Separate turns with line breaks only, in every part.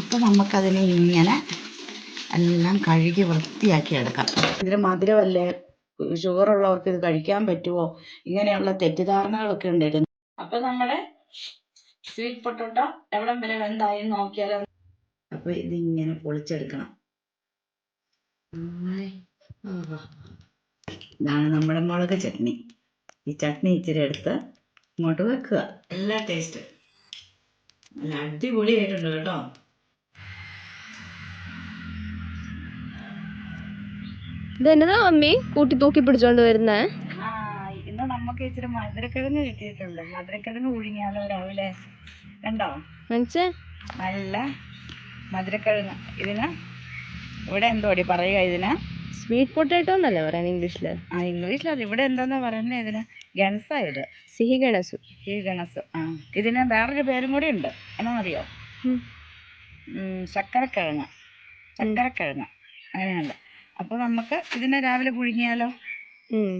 അപ്പം നമുക്കതിനെ ഇങ്ങനെ എല്ലാം കഴുകി വൃത്തിയാക്കി എടുക്കാം. ഇതിന് മധുരമല്ലേ? ഷുഗർ ഉള്ളവർക്ക് ഇത് കഴിക്കാൻ പറ്റുമോ ഇങ്ങനെയുള്ള തെറ്റിദ്ധാരണകളൊക്കെ ഉണ്ടായിരുന്നു അപ്പം നമ്മുടെ സ്വീറ്റ് പൊട്ടോട്ടോ എവിടം വരെ വെന്തായി നോക്കിയാലോ. അപ്പോൾ ഇതിങ്ങനെ പൊളിച്ചെടുക്കണം. ഇതാണ് നമ്മുടെ മുളക് ചട്നി. ഈ ചട്നി ഇച്ചിരി എടുത്ത് ഇങ്ങോട്ട് വെക്കുക. എല്ലാ ടേസ്റ്റ് നല്ല അടിപൊളിയായിട്ടുണ്ട് കേട്ടോ.
ഇതെന്നതാ മമ്മി കൂട്ടി തൂക്കി പിടിച്ചോണ്ട് വരുന്നേ?
ഇന്ന് നമുക്ക് ഇച്ചിരി മധുരക്കിഴങ്ങ് കിട്ടിയിട്ടുണ്ട്. മധുരക്കിഴങ്ങ് പുഴുങ്ങിയാലോ രാവിലെ. കണ്ടോ?
മനസ്സേ
നല്ല മധുരക്കിഴങ്ങ്. ഇതിന് ഇവിടെ എന്തോടി പറയുക ഇതിന്?
സ്വീറ്റ് പൊട്ടേറ്റോ എന്നല്ലേ പറയുന്നത് ഇംഗ്ലീഷിൽ
ആ ഇംഗ്ലീഷിലല്ല ഇവിടെ എന്താന്നാ പറയുന്നത് ഇതിന്? ഗൺസാ ഇത്.
സിഹി ഗണസു
സിഹി ഗണസു ആ ഇതിന് വേറൊരു പേരും കൂടി ഉണ്ട്.
ഉം,
ശർക്കരക്കിഴങ്ങ്. ശർക്കരക്കിഴങ്ങ്. അങ്ങനെയുണ്ട്. അപ്പോൾ നമുക്ക് ഇതിനെ രാവിലെ പുഴുങ്ങിയാലോ?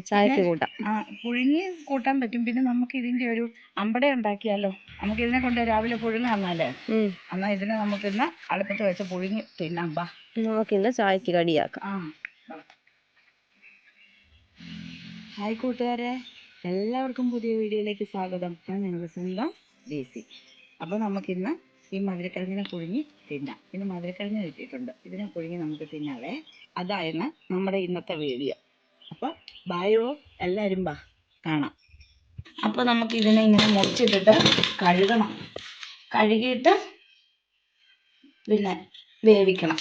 ചായക്ക് കൂട്ടാം.
ആ പുഴുങ്ങി കൂട്ടാൻ പറ്റും. പിന്നെ നമുക്ക് ഇതിന്റെ ഒരു അമ്പട ഉണ്ടാക്കിയാലോ? നമുക്ക് ഇതിനെ കൊണ്ട് രാവിലെ പുഴുങ്ങാന്നാലേ. എന്നാ ഇതിനെ നമുക്കിന്ന് അടുപ്പത്ത് വെച്ച് പുഴുങ്ങി തിന്നാം. ബാ.
നമുക്കിന്ന് ചായക്ക് കടിയാക്കാം.
ആ ഹായ് കൂട്ടുകാരെ. എല്ലാവർക്കും പുതിയ വീഡിയോയിലേക്ക് സ്വാഗതം. ഞാൻ നിങ്ങളുടെ സ്വന്തം ദേശി അപ്പോൾ നമുക്കിന്ന് ഈ മധുരക്കിഴങ്ങിനെ പുഴുങ്ങി തിന്നാം. ഇന്ന് മധുരക്കിഴങ്ങ് കിട്ടിയിട്ടുണ്ട്. ഇതിനെ പുഴുങ്ങി നമുക്ക് തിന്നാവേ. അതായിരുന്നു നമ്മുടെ ഇന്നത്തെ വീഡിയോ. അപ്പോൾ ബായോ എല്ലാവരും ബാ കാണാം. അപ്പോൾ നമുക്ക് ഇതിനെ ഇങ്ങനെ മുറിച്ചിട്ടിട്ട് കഴുകണം. കഴുകിയിട്ട് പിന്നെ വേവിക്കണം.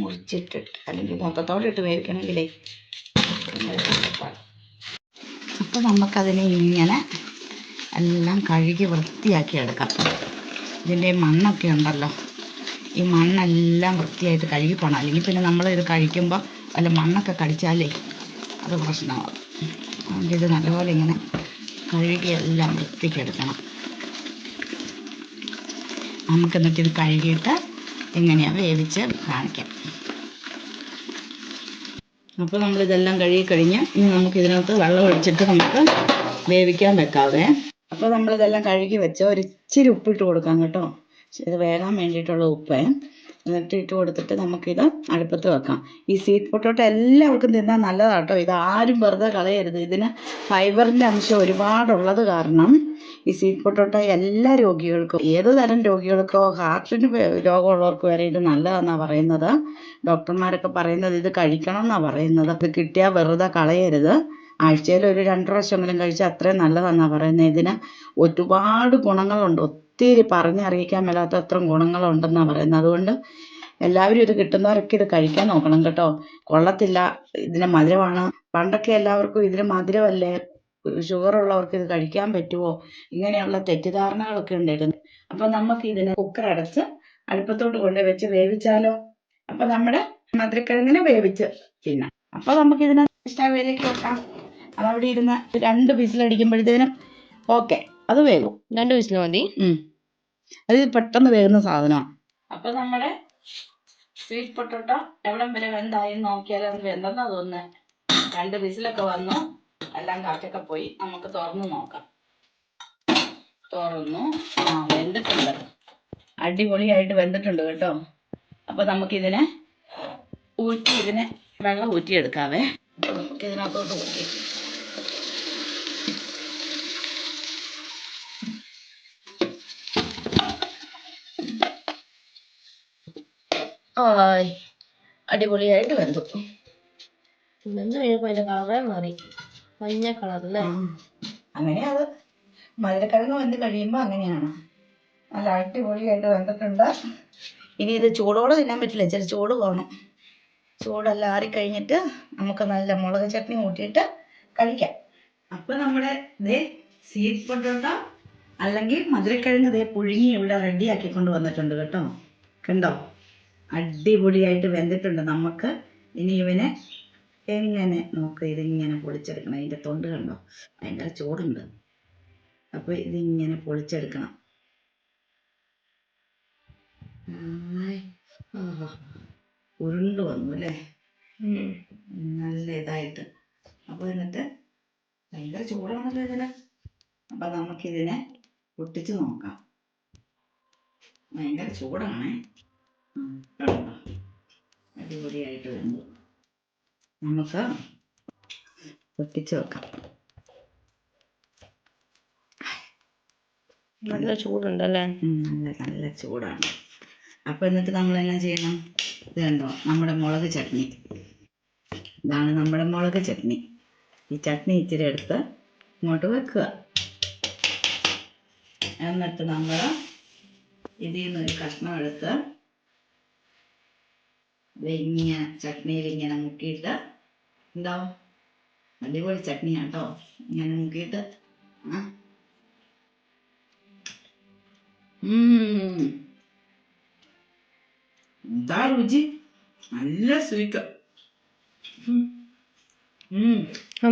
മുറിച്ചിട്ടിട്ട്. അല്ലെങ്കിൽ മൊത്തത്തോടെ ഇട്ട് വേവിക്കണമെങ്കിലേ. അപ്പോൾ നമുക്കതിനെ ഇങ്ങനെ എല്ലാം കഴുകി വൃത്തിയാക്കി എടുക്കാം. ഇതിന്റെ മണ്ണൊക്കെ ഉണ്ടല്ലോ. ഈ മണ്ണെല്ലാം വൃത്തിയായിട്ട് കഴുകി പോകണം അല്ലെങ്കിൽ പിന്നെ നമ്മൾ ഇത് കഴിക്കുമ്പോൾ അല്ല മണ്ണൊക്കെ കടിച്ചാലേ അത് പ്രശ്നമാകും അതുകൊണ്ട് ഇത് നല്ലപോലെ ഇങ്ങനെ കഴുകി എല്ലാം വൃത്തിക്ക് എടുക്കണം. നമുക്ക് എന്നിട്ട് ഇത് കഴുകിയിട്ട് എങ്ങനെയാണ് വേവിച്ച് കാണിക്കാം. അപ്പോൾ നമ്മളിതെല്ലാം കഴുകി കഴിഞ്ഞ് ഇനി നമുക്ക് ഇതിനകത്ത് വെള്ളം ഒഴിച്ചിട്ട് നമുക്ക് വേവിക്കാൻ വെക്കാവേ. അപ്പോൾ നമ്മളിതെല്ലാം കഴുകി വെച്ച ഒരു ഇച്ചിരി ഉപ്പിട്ട് കൊടുക്കാം കേട്ടോ. ഇത് വേകാൻ വേണ്ടിയിട്ടുള്ള ഉപ്പ്. എന്നിട്ട് ഇട്ട് കൊടുത്തിട്ട് നമുക്കിത് അടുപ്പത്ത് വെക്കാം. ഈ സ്വീറ്റ് പൊട്ടോട്ടോ എല്ലാവർക്കും തിന്നാൻ നല്ലതാണ് കേട്ടോ. ഇത് ആരും വെറുതെ കളയരുത്. ഇതിന് ഫൈബറിന്റെ അംശം ഒരുപാടുള്ളത് കാരണം ഈ സ്വീറ്റ് പൊട്ടോട്ടോ എല്ലാ രോഗികൾക്കും ഏത് തരം രോഗികൾക്കോ ഹാർട്ടിന് രോഗമുള്ളവർക്ക് വരെ ഇത് നല്ലതാണെന്നാണ് പറയുന്നത്. ഡോക്ടർമാരൊക്കെ പറയുന്നത് ഇത് കഴിക്കണം എന്നാണ് പറയുന്നത്. ഇത് കിട്ടിയാൽ വെറുതെ കളയരുത്. ആഴ്ചയിൽ ഒരു രണ്ട് പ്രാവശ്യമെങ്കിലും കഴിച്ചാൽ അത്രയും നല്ലതാണെന്നാണ് പറയുന്നത്. ഇതിന് ഒരുപാട് ഗുണങ്ങളുണ്ട്. ഒത്തിരി പറഞ്ഞറിയിക്കാൻ മേലാത്ത അത്രയും ഗുണങ്ങളുണ്ടെന്നാണ് പറയുന്നത്. അതുകൊണ്ട് എല്ലാവരും ഇത് കിട്ടുന്നവരൊക്കെ ഇത് കഴിക്കാൻ നോക്കണം കേട്ടോ. കൊള്ളത്തില്ല. ഇതിന് മധുരമാണ്. പണ്ടൊക്കെ എല്ലാവർക്കും ഇതിന് മധുരമല്ലേ? ഷുഗർ ഉള്ളവർക്ക് ഇത് കഴിക്കാൻ പറ്റുമോ ഇങ്ങനെയുള്ള തെറ്റിദ്ധാരണകളൊക്കെ ഉണ്ടായിരുന്നു. അപ്പം നമുക്ക് ഇതിനെ കുക്കർ അടച്ച് അടുപ്പത്തോട്ട് കൊണ്ട് വെച്ച് വേവിച്ചാലോ? അപ്പം നമ്മുടെ മധുരക്കിഴങ്ങിനെ വേവിച്ച് തിന്നാം. അപ്പോൾ നമുക്ക് ഇതിനെ സ്റ്റവിലേക്ക് വെക്കാം. അതവിടെ ഇരുന്ന് രണ്ട് വിസിലടിക്കുമ്പോഴത്തേനും ഓക്കെ അത് വേകും
രണ്ട് വിസിൽ മതി.
അത് പെട്ടെന്ന് വേകുന്ന സാധനമാണ്. അപ്പൊ നമ്മുടെ സ്വീറ്റ് പൊട്ടോട്ടോ എവിടം വരെ വെന്തായി നോക്കിയാൽ അത് വെന്തെന്നാ തോന്നുന്നത് രണ്ട് വിസിലൊക്കെ വന്നു. എല്ലാം കാറ്റൊക്കെ പോയി. നമുക്ക് തുറന്നു നോക്കാം. തുറന്നു. ആ വെന്തിട്ടുണ്ട്. അടിപൊളിയായിട്ട് വെന്തിട്ടുണ്ട് കേട്ടോ. അപ്പൊ നമുക്കിതിനെ ഊറ്റി ഇതിനെ വെള്ളം ഊറ്റിയെടുക്കാവേ. നമുക്കിതിനകത്തോട്ട് ഊറ്റി. അടിപൊളിയായിട്ട് വെന്തു.
വെന്ത് കഴിഞ്ഞപ്പോ അതിന്റെ കളറേ മാറി. മഞ്ഞ കളറല്ലേ
അങ്ങനെ അത് മധുരക്കിഴങ്ങ് വെന്ത് കഴിയുമ്പോൾ അങ്ങനെയാണ്. നല്ല അടിപൊളിയായിട്ട് വെന്തിട്ടുണ്ട്. ഇനി ഇത് ചൂടോടെ തിന്നാൻ പറ്റില്ല. ഇച്ചിരി ചൂട് പോകണം ചൂടെല്ലാം ആറിക്കഴിഞ്ഞിട്ട് നമുക്ക് നല്ല മുളക് ചട്നി കൂട്ടിയിട്ട് കഴിക്കാം. അപ്പം നമ്മുടെ ഇതേ സ്വീറ്റ് പൊട്ടോട്ട അല്ലെങ്കിൽ മധുരക്കിഴങ്ങ് ഇതേ പുഴുങ്ങി ഇവിടെ റെഡിയാക്കി കൊണ്ട് വന്നിട്ടുണ്ട് കേട്ടോ. കണ്ടോ? അടിപൊളിയായിട്ട് വെന്തിട്ടുണ്ട്. നമുക്ക് ഇനി ഇവനെ എങ്ങനെ നോക്ക് ഇതിങ്ങനെ പൊളിച്ചെടുക്കണം. അതിന്റെ തൊണ്ട് കണ്ടോ? ഭയങ്കര ചൂടുണ്ട്. അപ്പോൾ ഇതിങ്ങനെ പൊളിച്ചെടുക്കണം. ഉരുണ്ട് വന്നു അല്ലേ? നല്ല ഇതായിട്ട്. അപ്പോൾ എന്നിട്ട് ഭയങ്കര ചൂടാണല്ലോ ഇതിന്. അപ്പം നമുക്കിതിനെ പൊട്ടിച്ച് നോക്കാം. ഭയങ്കര ചൂടാണേ. കണ്ടോ? അടിപൊളിയായിട്ട് വരുന്നു. നമുക്ക് പൊട്ടിച്ച് വെക്കാം.
നല്ല ചൂടുണ്ടല്ലേ?
നല്ല നല്ല ചൂടാണ്. അപ്പോൾ എന്നിട്ട് നമ്മൾ എന്നാ ചെയ്യണം? ഇത് കണ്ടോ? നമ്മുടെ മുളക് ചട്നി. ഇതാണ് നമ്മുടെ മുളക് ചട്നി. ഈ ചട്നി ഇച്ചിരി എടുത്ത് ഇങ്ങോട്ട് വെക്കുക. എന്നിട്ട് നമ്മൾ ഇതിൽ നിന്ന് ഒരു കഷ്ണം എടുത്ത് ഇത് ഇങ്ങനെ ചട്നിയിൽ ഇങ്ങനെ മുക്കിയിട്ട് എന്താവും? അടിപൊളി ചട്നിയാണ് കേട്ടോ ഇങ്ങനെ മുക്കിയിട്ട്. എന്താ രുചി? നല്ല സ്വീറ്റ്.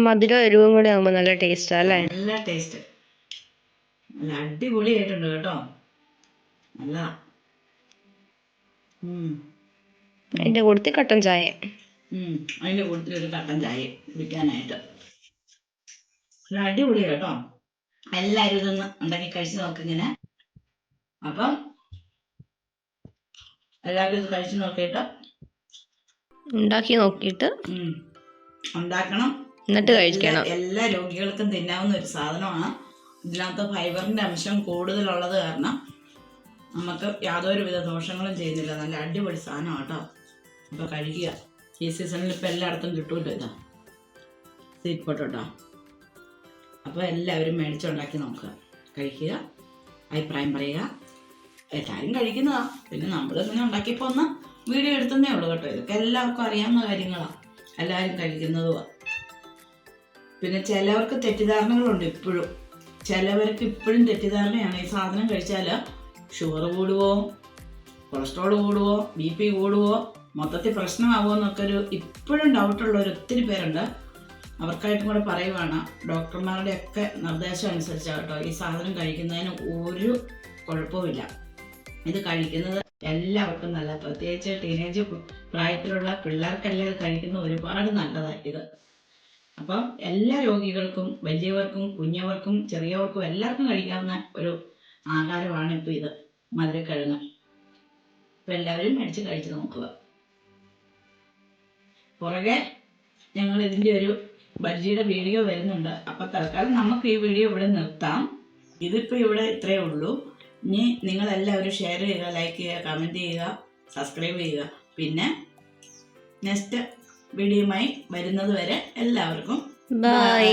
മധുരം എരിവും കൂടി ആകുമ്പോ നല്ല ടേസ്റ്റ് അല്ലേ?
നല്ല ടേസ്റ്റ് നല്ല അടിപൊളിയായിട്ടുണ്ട് കേട്ടോ. നല്ല.
അതിന്റെ കൂട്ടത്തിൽ കട്ടൻ ചായ.
അതിന്റെ കൂട്ടത്തിൽ ഒരു കട്ടൻ ചായ കുടിക്കാനായിട്ട്. അടിപൊളി കേട്ടോ. എല്ലാവരും ഇതൊന്ന് ഉണ്ടാക്കി കഴിച്ച് നോക്കിങ്ങനെ. അപ്പം എല്ലാവരും ഇത് കഴിച്ച് നോക്കിയിട്ട്.
ഉണ്ടാക്കി നോക്കിയിട്ട്
ഉണ്ടാക്കണം.
എന്നിട്ട് കഴിക്കണം.
എല്ലാ- എല്ലാ രോഗികൾക്കും തിന്നാവുന്ന ഒരു സാധനമാണ്. ഇതിനകത്ത് ഫൈബറിന്റെ അംശം കൂടുതലുള്ളത് കാരണം നമുക്ക് യാതൊരുവിധ ദോഷങ്ങളും ചെയ്യുന്നില്ല. നല്ല അടിപൊളി സാധനമാണ് കേട്ടോ. അപ്പോൾ കഴിക്കുക. ഈ സീസണിൽ ഇപ്പോൾ എല്ലായിടത്തും കിട്ടുമല്ലോ ഇതാ. സ്വീറ്റ് പൊട്ടോട്ടോ അപ്പോൾ എല്ലാവരും മേടിച്ചുണ്ടാക്കി നോക്കുക. കഴിക്കുക അഭിപ്രായം പറയുക. എല്ലാവരും കഴിക്കുന്നതാ. പിന്നെ നമ്മൾ ഇങ്ങനെ ഉണ്ടാക്കിയപ്പോൾ ഒന്ന് വീഡിയോ എടുത്തതേ ഉള്ളൂ കേട്ടോ. ഇതൊക്കെ എല്ലാവർക്കും അറിയാവുന്ന കാര്യങ്ങളാണ് എല്ലാവരും കഴിക്കുന്നതുമാണ് പിന്നെ ചിലവർക്ക് തെറ്റിദ്ധാരണകളുണ്ട് ഇപ്പോഴും. ചിലവർക്ക് ഇപ്പോഴും തെറ്റിദ്ധാരണയാണ്. ഈ സാധനം കഴിച്ചാൽ ഷുഗർ കൂടുവോ കൊളസ്ട്രോൾ കൂടുവോ ബി പി കൂടുവോ മൊത്തത്തിൽ പ്രശ്നമാകുമോ എന്നൊക്കെ ഒരു ഇപ്പോഴും ഡൗട്ടുള്ളവർ ഒത്തിരി പേരുണ്ട്. അവർക്കായിട്ടും കൂടെ പറയുവാണ് ഡോക്ടർമാരുടെ ഒക്കെ നിർദ്ദേശം അനുസരിച്ചാണ് കേട്ടോ ഈ സാധനം കഴിക്കുന്നതിന് ഒരു കുഴപ്പമില്ല ഇത് കഴിക്കുന്നത് എല്ലാവർക്കും നല്ല പ്രത്യേകിച്ച് ടീനേജ് പ്രായത്തിലുള്ള പിള്ളേർക്കെല്ലാം ഇത് കഴിക്കുന്ന ഒരുപാട് നല്ലതാണ് ഇത്. അപ്പം എല്ലാ രോഗികൾക്കും വലിയവർക്കും കുഞ്ഞവർക്കും ചെറിയവർക്കും എല്ലാവർക്കും കഴിക്കാവുന്ന ഒരു ആഹാരമാണ് ഇപ്പോൾ ഇത്. മധുരക്കിഴങ്ങ്. ഇപ്പം എല്ലാവരും മേടിച്ച് കഴിച്ച് നോക്കുക. പുറകെ ഞങ്ങൾ ഇതിന്റെ ഒരു ബജിയുടെ വീഡിയോ വരുന്നുണ്ട്. അപ്പോൾ തൽക്കാലം നമുക്ക് ഈ വീഡിയോ ഇവിടെ നിർത്താം. ഇതിപ്പോൾ ഇവിടെ ഇത്രയേ ഉള്ളൂ. ഇനി നിങ്ങളെല്ലാവരും ഷെയർ ചെയ്യുക ലൈക്ക് ചെയ്യുക കമന്റ് ചെയ്യുക സബ്സ്ക്രൈബ് ചെയ്യുക. പിന്നെ നെക്സ്റ്റ് വീഡിയോയുമായി വരുന്നത് വരെ എല്ലാവർക്കും
ബൈ.